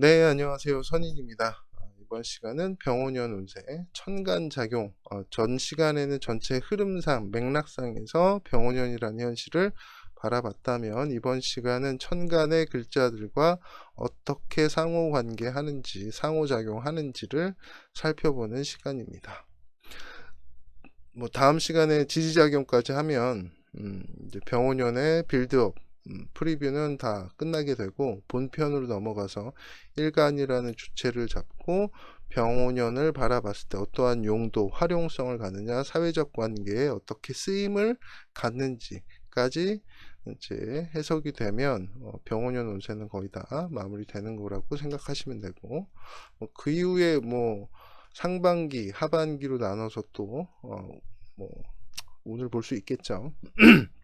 네, 안녕하세요. 선인입니다. 아, 이번 시간은 병원연 운세 천간작용, 어, 전 시간에는 전체 흐름상, 맥락상에서 병원연이라는 현실을 바라봤다면 이번 시간은 천간의 글자들과 어떻게 상호관계 하는지, 상호작용하는지를 살펴보는 시간입니다. 뭐 다음 시간에 지지작용까지 하면 음, 이제 병원연의 빌드업, 음, 프리뷰는 다 끝나게 되고 본편으로 넘어가서 일간이라는 주체를 잡고 병원연을 바라봤을 때 어떠한 용도, 활용성을 갖느냐, 사회적 관계에 어떻게 쓰임을 갖는지까지 이제 해석이 되면 어, 병원연 운세는 거의 다 마무리되는 거라고 생각하시면 되고 어, 그 이후에 뭐 상반기, 하반기로 나눠서 또 어, 뭐 오늘 볼 수 있겠죠.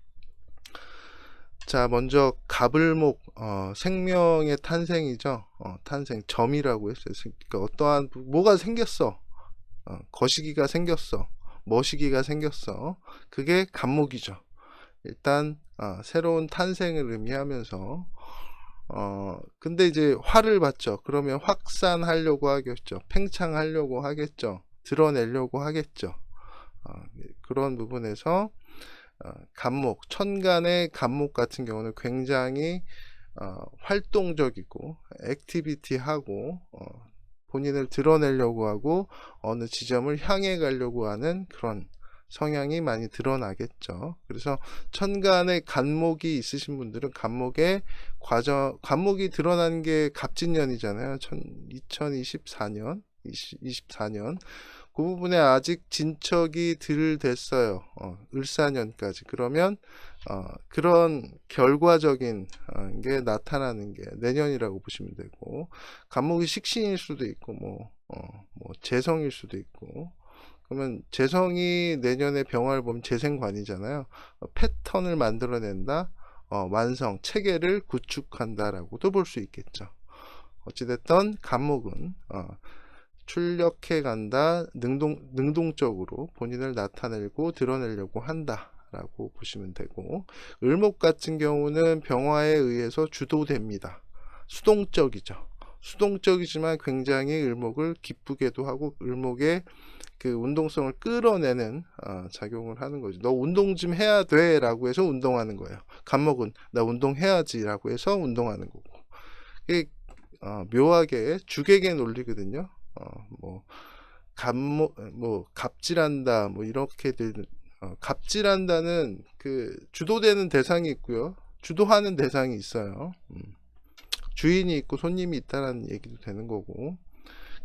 자, 먼저 가불목 어, 생명의 탄생이죠. 어, 탄생 점이라고 했어요. 그러니까 어떠한 뭐가 생겼어. 어, 거시기가 생겼어. 머시기가 생겼어. 그게 간목이죠. 일단 어, 새로운 탄생을 의미하면서 어 근데 이제 화를 받죠. 그러면 확산하려고 하겠죠. 팽창하려고 하겠죠. 드러내려고 하겠죠. 어, 그런 부분에서 어, 간목, 천간의 간목 같은 경우는 굉장히 어, 활동적이고 액티비티하고 어, 본인을 드러내려고 하고 어느 지점을 향해 가려고 하는 그런 성향이 많이 드러나겠죠. 그래서 천간에 간목이 있으신 분들은 간목의 과정, 간목이 드러난 게 갑진년이잖아요. 2024년, 24년. 그 부분에 아직 진척이 덜 됐어요. 어, 을사년까지. 그러면 어, 그런 결과적인 어, 게 나타나는 게 내년이라고 보시면 되고 간목이 식신일 수도 있고 뭐, 어, 뭐 재성일 수도 있고 그러면 재성이 내년에 병화를 보면 재생관이잖아요. 어, 패턴을 만들어낸다. 어, 완성, 체계를 구축한다라고도 볼 수 있겠죠. 어찌됐든 간목은 어, 출력해 간다, 능동, 능동적으로 본인을 나타내고 드러내려고 한다. 라고 보시면 되고, 을목 같은 경우는 병화에 의해서 주도됩니다. 수동적이죠. 수동적이지만 굉장히 을목을 기쁘게도 하고, 을목의 그 운동성을 끌어내는 어, 작용을 하는 거죠. 너 운동 좀 해야 돼 라고 해서 운동하는 거예요. 간목은 나 운동해야지 라고 해서 운동하는 거고. 이게 어, 묘하게 주객의 논리거든요. 어, 뭐 갑모 뭐 갑질한다 뭐 이렇게 되는 어, 갑질한다는 그 주도되는 대상이 있고요. 주도하는 대상이 있어요. 음. 주인이 있고 손님이 있다라는 얘기도 되는 거고.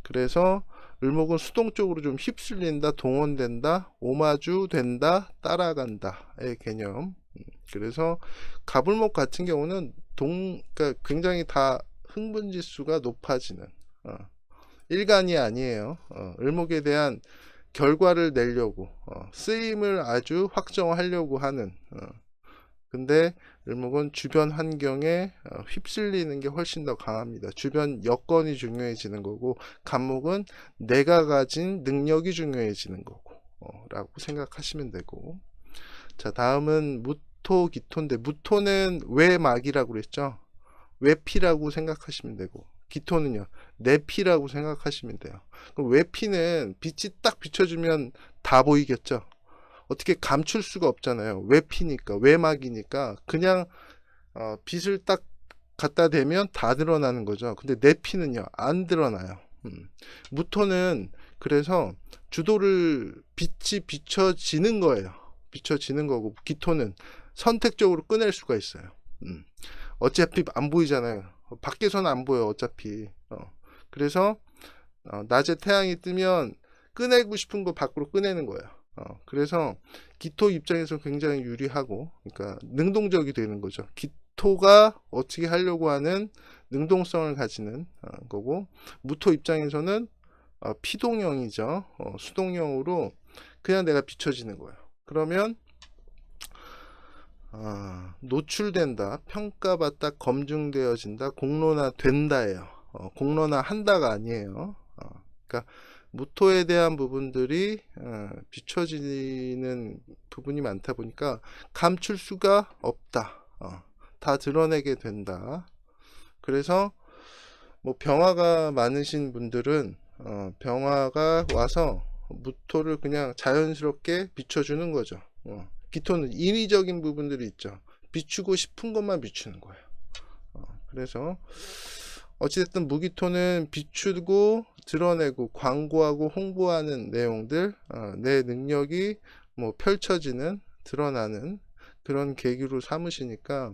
그래서 을목은 수동적으로 좀 휩쓸린다, 동원된다, 오마주 된다, 따라간다의 개념. 음. 그래서 가불목 같은 경우는 동, 그러니까 굉장히 다 흥분 지수가 높아지는. 어. 일간이 아니에요. 어, 을목에 대한 결과를 내려고 어, 쓰임을 아주 확정하려고 하는 어, 근데 을목은 주변 환경에 어, 휩쓸리는 게 훨씬 더 강합니다. 주변 여건이 중요해지는 거고 간목은 내가 가진 능력이 중요해지는 거고 어, 라고 생각하시면 되고 자 다음은 무토 기토인데 무토는 외막이라고 그랬죠. 외피라고 생각하시면 되고 기토는요 내 피라고 생각하시면 돼요. 그럼 외피는 빛이 딱 비춰주면 다 보이겠죠. 어떻게 감출 수가 없잖아요. 외피니까 외막이니까 그냥 어, 빛을 딱 갖다 대면 다 드러나는 거죠. 근데 내 피는요 안 드러나요. 음. 무토는 그래서 주도를 빛이 비춰지는 거예요. 비춰지는 거고 기토는 선택적으로 꺼낼 수가 있어요. 음. 어차피 안 보이잖아요. 밖에서는 안 보여 어차피. 어. 그래서 어, 낮에 태양이 뜨면 꺼내고 싶은 거 밖으로 꺼내는 거예요. 어, 그래서 기토 입장에서 굉장히 유리하고, 그러니까 능동적이 되는 거죠. 기토가 어떻게 하려고 하는 능동성을 가지는 어, 거고, 무토 입장에서는 어, 피동형이죠. 어, 수동형으로 그냥 내가 비춰지는 거예요. 그러면 아, 노출된다, 평가받다, 검증되어진다, 공론화 된다예요. 어, 공론화 한다가 아니에요. 어, 그러니까 무토에 대한 부분들이 어, 비춰지는 부분이 많다 보니까 감출 수가 없다. 어, 다 드러내게 된다. 그래서 뭐 병화가 많으신 분들은 어, 병화가 와서 무토를 그냥 자연스럽게 비춰주는 거죠. 어, 기토는 인위적인 부분들이 있죠. 비추고 싶은 것만 비추는 거예요. 어, 그래서 어찌됐든 무기토는 비추고 드러내고 광고하고 홍보하는 내용들, 어, 내 능력이 뭐 펼쳐지는 드러나는 그런 계기로 삼으시니까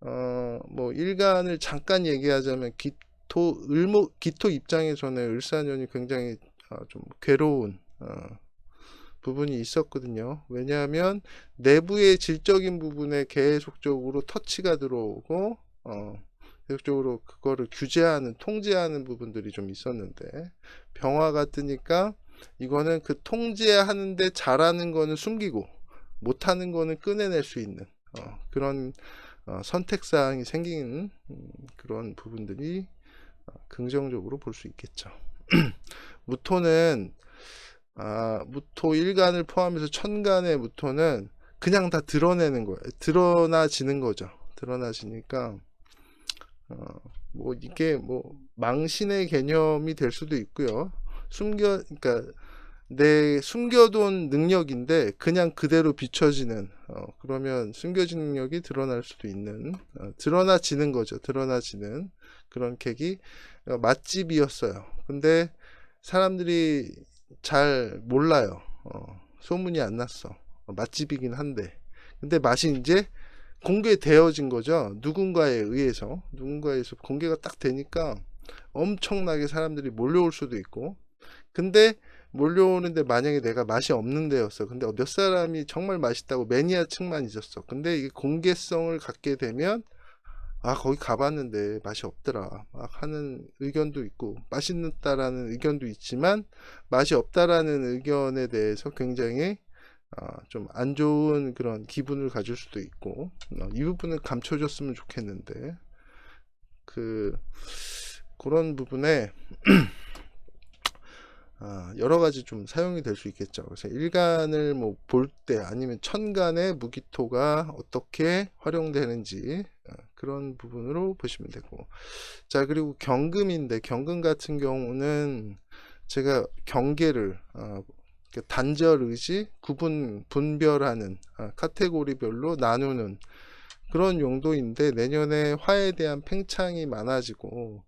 어, 뭐 일간을 잠깐 얘기하자면 기토 을목 기토 입장에서는 을사년이 굉장히 어, 좀 괴로운 어, 부분이 있었거든요. 왜냐하면 내부의 질적인 부분에 계속적으로 터치가 들어오고 어, 계속적으로 그거를 규제하는 통제하는 부분들이 좀 있었는데 병화가 뜨니까 이거는 그 통제하는데 잘하는 거는 숨기고 못하는 거는 꺼내낼 수 있는 어, 그런 어, 선택사항이 생기는 음, 그런 부분들이 어, 긍정적으로 볼 수 있겠죠. 무토는 아, 무토 일간을 포함해서 천간의 무토는 그냥 다 드러내는 거예요. 드러나지는 거죠. 드러나지니까 어, 뭐 이게 뭐 망신의 개념이 될 수도 있고요. 숨겨 그러니까 내 숨겨둔 능력인데 그냥 그대로 비춰지는 어, 그러면 숨겨진 능력이 드러날 수도 있는 어, 드러나지는 거죠. 드러나지는 그런 계기 어, 맛집이었어요. 근데 사람들이 잘 몰라요. 어, 소문이 안 났어. 어, 맛집이긴 한데 근데 맛이 이제 공개되어진 거죠. 누군가에 의해서 누군가에 의해서 공개가 딱 되니까 엄청나게 사람들이 몰려올 수도 있고 근데 몰려오는데 만약에 내가 맛이 없는 데였어. 근데 몇 사람이 정말 맛있다고 매니아층만 있었어. 근데 이게 공개성을 갖게 되면 아 거기 가봤는데 맛이 없더라 막 하는 의견도 있고 맛있다라는 의견도 있지만 맛이 없다라는 의견에 대해서 굉장히 아, 좀 안 좋은 그런 기분을 가질 수도 있고 어, 이 부분은 감춰줬으면 좋겠는데 그 그런 부분에 아, 여러 가지 좀 사용이 될 수 있겠죠. 그래서 일간을 뭐 볼 때 아니면 천간의 무기토가 어떻게 활용되는지 어, 그런 부분으로 보시면 되고 자 그리고 경금인데 경금 같은 경우는 제가 경계를 어, 단절 의지 구분 분별하는 어, 카테고리별로 나누는 그런 용도인데 내년에 화에 대한 팽창이 많아지고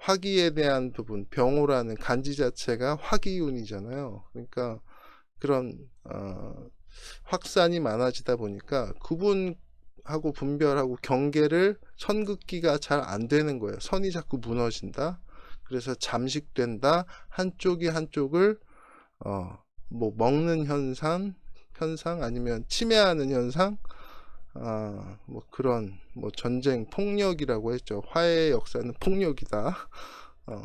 화기에 대한 부분, 병호라는 간지 자체가 화기운이잖아요. 그러니까 그런 어, 확산이 많아지다 보니까 구분 하고 분별하고 경계를 선긋기가 잘 안 되는 거예요. 선이 자꾸 무너진다. 그래서 잠식된다. 한쪽이 한쪽을 어, 뭐 먹는 현상, 현상 아니면 침해하는 현상, 아, 뭐 그런 뭐 전쟁 폭력이라고 했죠. 화해의 역사는 폭력이다. 어,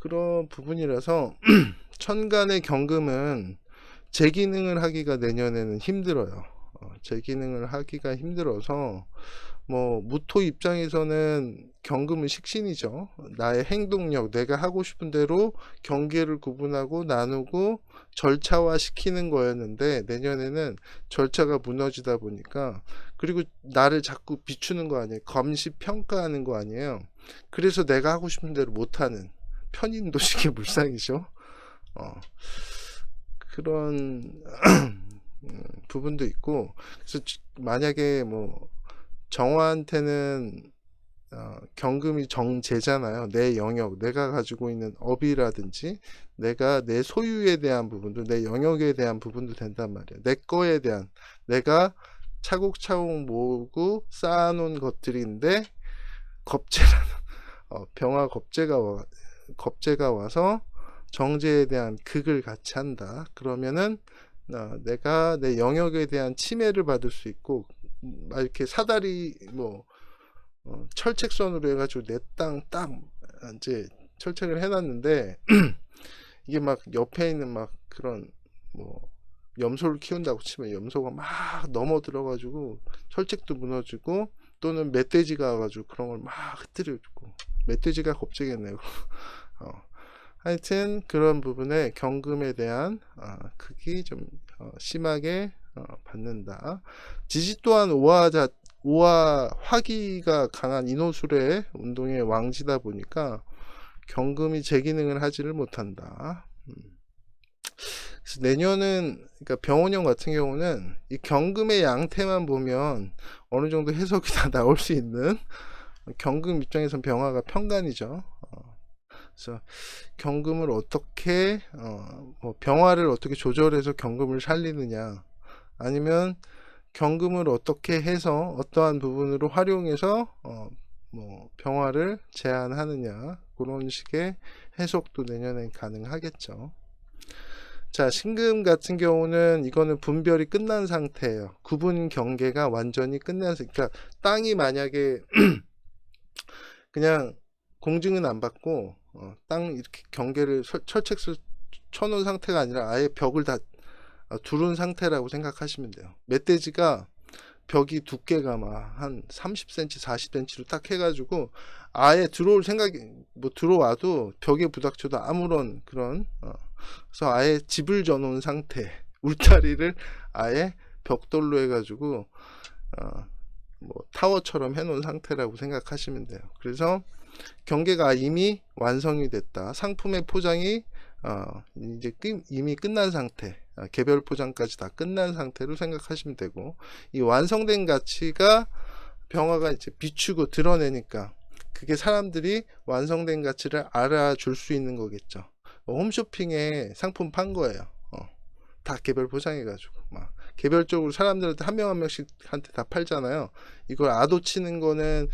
그런 부분이라서 천간의 경금은 제 기능을 하기가 내년에는 힘들어요. 어, 제 기능을 하기가 힘들어서 뭐 무토 입장에서는 경금은 식신이죠. 나의 행동력, 내가 하고 싶은 대로 경계를 구분하고 나누고 절차화 시키는 거였는데 내년에는 절차가 무너지다 보니까 그리고 나를 자꾸 비추는 거 아니에요. 검시 평가하는 거 아니에요. 그래서 내가 하고 싶은 대로 못하는 편인도식의 물상이죠. 어, 그런 음, 부분도 있고 그래서 만약에 뭐 정화한테는 어, 경금이 정제잖아요. 내 영역, 내가 가지고 있는 업이라든지 내가 내 소유에 대한 부분도 내 영역에 대한 부분도 된단 말이에요. 내 거에 대한 내가 차곡차곡 모으고 쌓아놓은 것들인데 겁재라는 어, 병화 겁재가 와, 겁재가 와서 정제에 대한 극을 같이 한다. 그러면은 어, 내가 내 영역에 대한 침해를 받을 수 있고 막 이렇게 사다리 뭐 어, 철책선으로 해가지고 내 땅 딱 이제 철책을 해놨는데 이게 막 옆에 있는 막 그런 뭐 염소를 키운다고 치면 염소가 막 넘어 들어가지고 철책도 무너지고 또는 멧돼지가 와가지고 그런 걸 막 흐트려주고 멧돼지가 겁쟁이겠네요. 어. 하여튼 그런 부분에 경금에 대한 어, 극이 좀 어, 심하게 어, 받는다. 지지 또한 오화자 오와 화기가 강한 인호술의 운동의 왕지다 보니까 경금이 제 기능을 하지를 못한다. 음. 그래서 내년은 그러니까 병원형 같은 경우는 이 경금의 양태만 보면 어느 정도 해석이 다 나올 수 있는 경금 입장에선 병화가 편간이죠. 어, 그래서 경금을 어떻게 어, 뭐 병화를 어떻게 조절해서 경금을 살리느냐 아니면 경금을 어떻게 해서 어떠한 부분으로 활용해서 어, 뭐 병화를 제한하느냐 그런 식의 해석도 내년에 가능하겠죠. 자, 신금 같은 경우는 이거는 분별이 끝난 상태예요. 구분 경계가 완전히 끝난 상 그러니까 땅이 만약에 그냥 공증은 안 받고 어, 땅 이렇게 경계를 설- 철책수 쳐놓은 상태가 아니라 아예 벽을 다 어, 두른 상태라고 생각하시면 돼요. 멧돼지가 벽이 두께가 막 한 30cm, 40cm로 딱 해가지고 아예 들어올 생각이 뭐 들어와도 벽에 부닥쳐도 아무런 그런 어, 그래서 아예 집을 져놓은 상태 울타리를 아예 벽돌로 해가지고 어, 뭐 타워처럼 해놓은 상태라고 생각하시면 돼요. 그래서 경계가 이미 완성이 됐다. 상품의 포장이 어, 이제 끝- 이미 끝난 상태, 어, 개별 포장까지 다 끝난 상태로 생각하시면 되고 이 완성된 가치가 병화가 이제 비추고 드러내니까 그게 사람들이 완성된 가치를 알아줄 수 있는 거겠죠. 어, 홈쇼핑에 상품 판 거예요. 어, 다 개별 포장해가지고 막 개별적으로 사람들한테 한 명 한 명씩한테 다 팔잖아요. 이걸 아도 치는 거는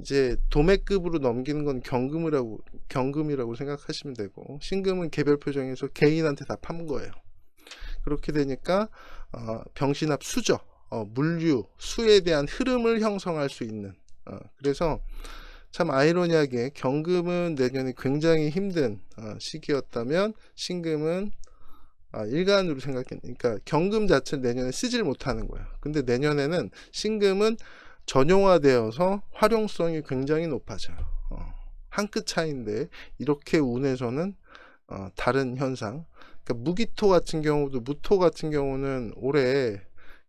이제 도매급으로 넘기는 건 경금이라고 경금이라고 생각하시면 되고 신금은 개별 표정에서 개인한테 다 판 거예요. 그렇게 되니까 어, 병신합 수저, 어, 물류, 수에 대한 흐름을 형성할 수 있는 어, 그래서 참 아이러니하게 경금은 내년에 굉장히 힘든 어, 시기였다면 신금은 아, 일간으로 생각했 그러니까 경금 자체를 내년에 쓰질 못하는 거예요. 근데 내년에는 신금은 전용화되어서 활용성이 굉장히 높아져요. 어, 한끗 차이인데 이렇게 운에서는 어, 다른 현상. 그러니까 무기토 같은 경우도 무토 같은 경우는 올해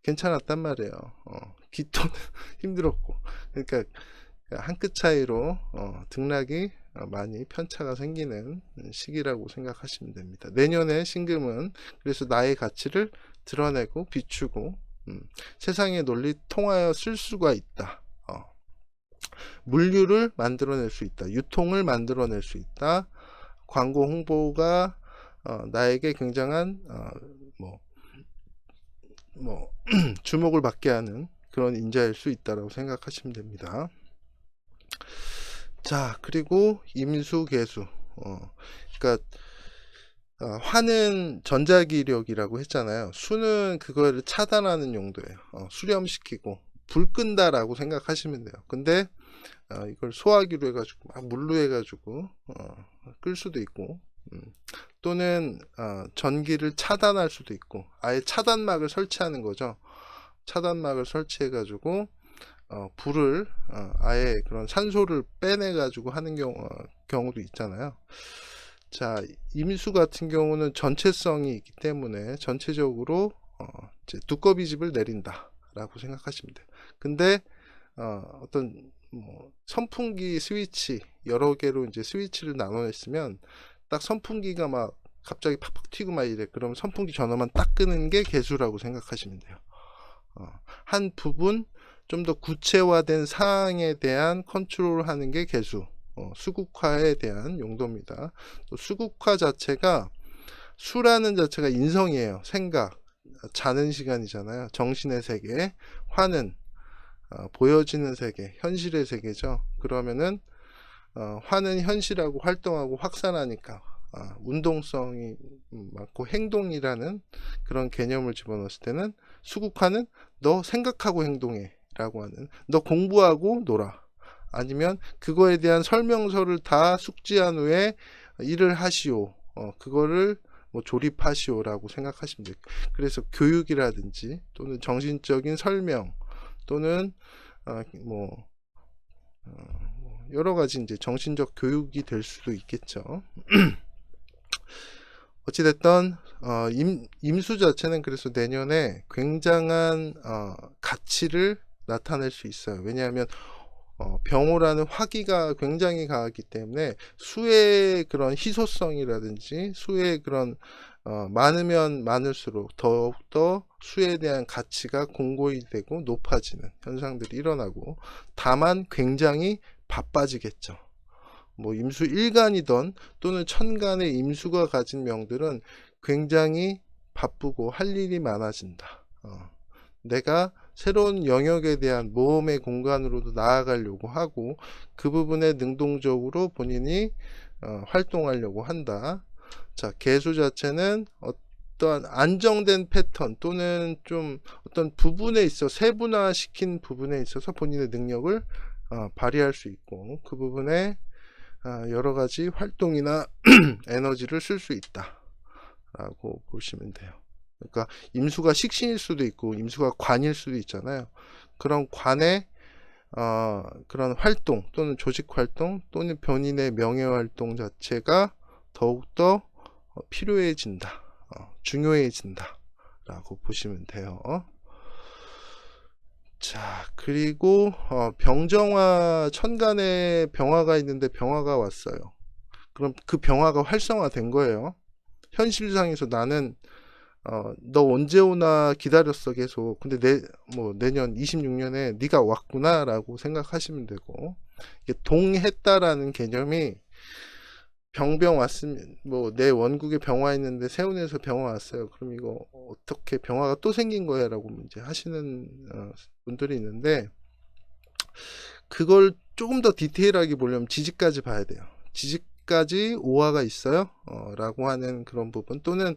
괜찮았단 말이에요. 어, 기토는 힘들었고. 그러니까 한 끗 차이로 어, 등락이 어, 많이 편차가 생기는 시기라고 생각하시면 됩니다. 내년에 신금은 그래서 나의 가치를 드러내고 비추고 음, 세상의 논리 통하여 쓸 수가 있다. 어. 물류를 만들어낼 수 있다. 유통을 만들어낼 수 있다. 광고 홍보가 어, 나에게 굉장한 어, 뭐, 뭐 주목을 받게 하는 그런 인자일 수 있다라고 생각하시면 됩니다. 자, 그리고 임수 개수. 어, 그러니까 어, 화는 전자기력이라고 했잖아요. 수는 그거를 차단하는 용도예요. 어, 수렴시키고 불 끈다라고 생각하시면 돼요. 근데 어, 이걸 소화기로 해가지고 막 물로 해가지고 어, 끌 수도 있고 음, 또는 어, 전기를 차단할 수도 있고 아예 차단막을 설치하는 거죠. 차단막을 설치해가지고 어, 불을 어, 아예 그런 산소를 빼내 가지고 하는 경우, 어, 경우도 있잖아요. 자, 임수 같은 경우는 전체성이 있기 때문에 전체적으로 어, 이제 두꺼비 집을 내린다라고 생각하시면 돼요. 근데 어, 어떤 뭐 선풍기 스위치 여러 개로 이제 스위치를 나눠냈으면 딱 선풍기가 막 갑자기 팍팍 튀고 막 이래. 그럼 선풍기 전원만 딱 끄는 게 개수라고 생각하시면 돼요. 어, 한 부분 좀 더 구체화된 사항에 대한 컨트롤을 하는 게 개수. 어, 수국화에 대한 용도입니다. 또 수국화 자체가 수라는 자체가 인성이에요. 생각, 자는 시간이잖아요. 정신의 세계, 화는 어, 보여지는 세계, 현실의 세계죠. 그러면은 어, 화는 현실하고 활동하고 확산하니까 아, 운동성이 많고 행동이라는 그런 개념을 집어넣었을 때는 수국화는 너 생각하고 행동해 라고 하는 너 공부하고 놀아 아니면 그거에 대한 설명서를 다 숙지한 후에 일을 하시오 어, 그거를 뭐 조립하시오라고 생각하시면 돼요 그래서 교육이라든지 또는 정신적인 설명 또는 어, 뭐 어, 여러 가지 이제 정신적 교육이 될 수도 있겠죠. 어찌됐든 어, 임, 임수 자체는 그래서 내년에 굉장한 어, 가치를 나타낼 수 있어요. 왜냐하면 어, 병호라는 화기가 굉장히 강하기 때문에 수의 그런 희소성이라든지 수의 그런 어, 많으면 많을수록 더욱더 수에 대한 가치가 공고히 되고 높아지는 현상들이 일어나고 다만 굉장히 바빠지겠죠. 뭐 임수 일간이던 또는 천간의 임수가 가진 명들은 굉장히 바쁘고 할 일이 많아진다. 어, 내가 새로운 영역에 대한 모험의 공간으로도 나아가려고 하고 그 부분에 능동적으로 본인이 어, 활동하려고 한다. 자, 개수 자체는 어떠한 안정된 패턴 또는 좀 어떤 부분에 있어 세분화 시킨 부분에 있어서 본인의 능력을 어, 발휘할 수 있고 그 부분에 아, 여러 가지 활동이나 에너지를 쓸 수 있다. 라고 보시면 돼요. 그러니까 임수가 식신일 수도 있고 임수가 관일 수도 있잖아요. 그런 관의 어, 그런 활동 또는 조직 활동 또는 본인의 명예 활동 자체가 더욱더 어, 필요해진다. 어, 중요해진다. 라고 보시면 돼요. 자, 그리고 어, 병정화 천간에 병화가 있는데 병화가 왔어요. 그럼 그 병화가 활성화된 거예요. 현실상에서 나는 어, 너 언제 오나 기다렸어 계속. 근데 내 뭐 내년 26년에 네가 왔구나라고 생각하시면 되고 이게 동했다라는 개념이 병병 왔으면 뭐 내 원국에 병화 있는데 세운에서 병화 왔어요. 그럼 이거 어떻게 병화가 또 생긴 거야라고 이제 하시는 어, 분들이 있는데 그걸 조금 더 디테일하게 보려면 지지까지 봐야 돼요. 지지까지 오화가 있어요. 어, 라고 하는 그런 부분 또는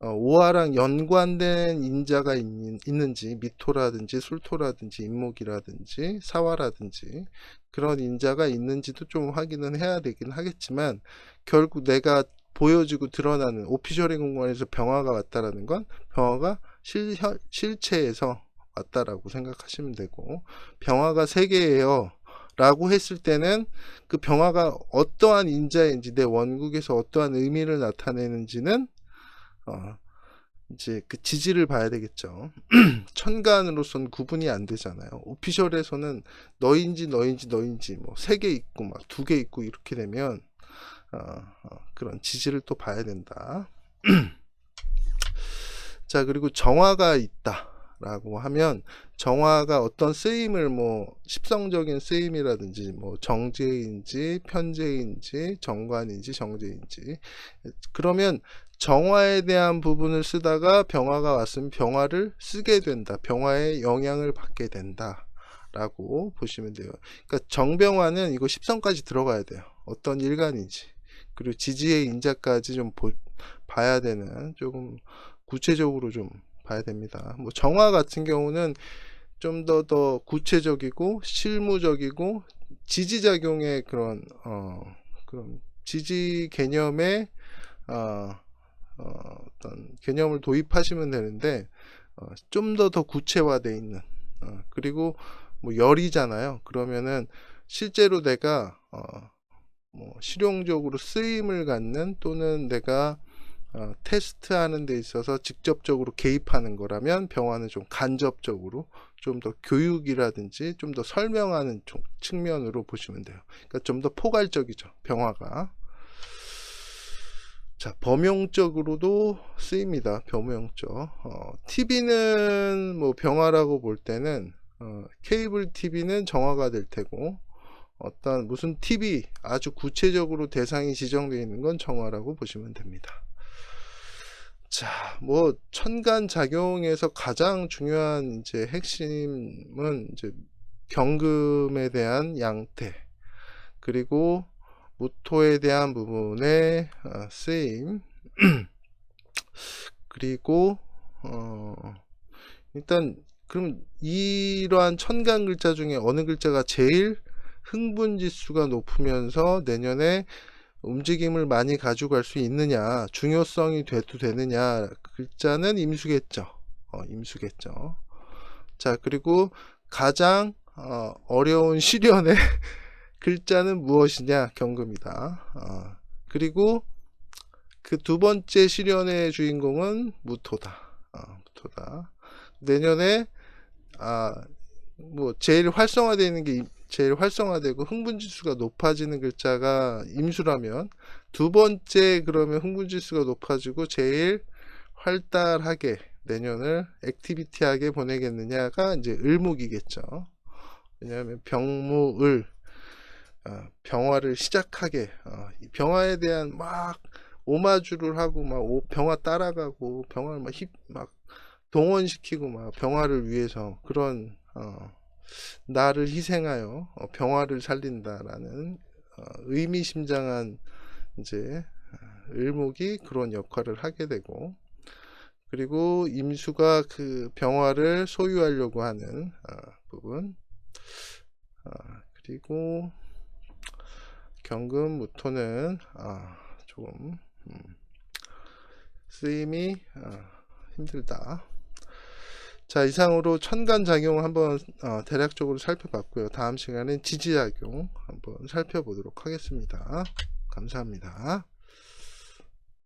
어, 오화랑 연관된 인자가 있, 있는지 미토라든지 술토라든지 인목이라든지 사화라든지 그런 인자가 있는지도 좀 확인은 해야 되긴 하겠지만 결국 내가 보여지고 드러나는 오피셜의 공간에서 병화가 왔다라는 건 병화가 실, 실체에서 왔다라고 생각하시면 되고 병화가 세 개예요. 라고 했을 때는 그 병화가 어떠한 인자인지 내 원국에서 어떠한 의미를 나타내는지는 어, 이제 그 지지를 봐야 되겠죠. 천간으로서는 구분이 안 되잖아요. 오피셜에서는 너인지 너인지 너인지 뭐 세 개 있고 막 두 개 있고 이렇게 되면 어, 어, 그런 지지를 또 봐야 된다. 자 그리고 정화가 있다. 라고 하면 정화가 어떤 쓰임을 뭐 십성적인 쓰임이라든지 뭐 정제인지 편제인지 정관인지 정제인지 그러면 정화에 대한 부분을 쓰다가 병화가 왔으면 병화를 쓰게 된다. 병화의 영향을 받게 된다. 라고 보시면 돼요. 그러니까 정병화는 이거 십성까지 들어가야 돼요. 어떤 일간인지. 그리고 지지의 인자까지 좀 보, 봐야 되는 조금 구체적으로 좀 봐야 됩니다. 뭐 정화 같은 경우는 좀더더 구체적이고 실무적이고 지지작용의 그런 어 그런 지지 개념의 어, 어, 떤 개념을 도입하시면 되는데 어, 좀더더 구체화되어 있는 어, 그리고 뭐 열이잖아요. 그러면은 실제로 내가 어, 뭐 실용적으로 쓰임을 갖는 또는 내가 어, 테스트하는 데 있어서 직접적으로 개입하는 거라면 병화는 좀 간접적으로 좀 더 교육이라든지 좀 더 설명하는 측면으로 보시면 돼요. 그러니까 좀 더 포괄적이죠. 병화가. 자, 범용적으로도 쓰입니다. 범용적. 어, TV는 뭐 병화라고 볼 때는 어, 케이블 TV는 정화가 될 테고 어떤 무슨 TV 아주 구체적으로 대상이 지정되어 있는 건 정화라고 보시면 됩니다. 자, 뭐 천간 작용에서 가장 중요한 이제 핵심은 이제 경금에 대한 양태 그리고 무토에 대한 부분의 어, 쓰임 그리고 어, 일단 그럼 이러한 천간 글자 중에 어느 글자가 제일 흥분 지수가 높으면서 내년에 움직임을 많이 가져갈 수 있느냐 중요성이 돼도 되느냐 글자는 임수겠죠 어, 임수겠죠 자 그리고 가장 어, 어려운 시련의 글자는 무엇이냐 경금이다. 어, 그리고 그 두 번째 시련의 주인공은 무토다. 어, 무토다. 내년에 아, 뭐 제일 활성화되어 있는 게 임- 제일 활성화되고 흥분 지수가 높아지는 글자가 임수라면 두 번째 그러면 흥분 지수가 높아지고 제일 활달하게 내년을 액티비티하게 보내겠느냐가 이제 을목이겠죠. 왜냐하면 병무을 어, 병화를 시작하게 어, 이 병화에 대한 막 오마주를 하고 막 오- 병화 따라가고 병화를 막, 힙, 막 동원시키고 막 병화를 위해서 그런 어, 나를 희생하여 어, 병화를 살린다라는 어, 의미심장한 이제 어, 을목이 그런 역할을 하게 되고 그리고 임수가 그 병화를 소유하려고 하는 어, 부분 어, 그리고 경금 무토는 아, 조금 음, 쓰임이 아, 힘들다. 자 이상으로 천간 작용을 한번 어, 대략적으로 살펴봤고요. 다음 시간엔 지지작용 한번 살펴보도록 하겠습니다. 감사합니다.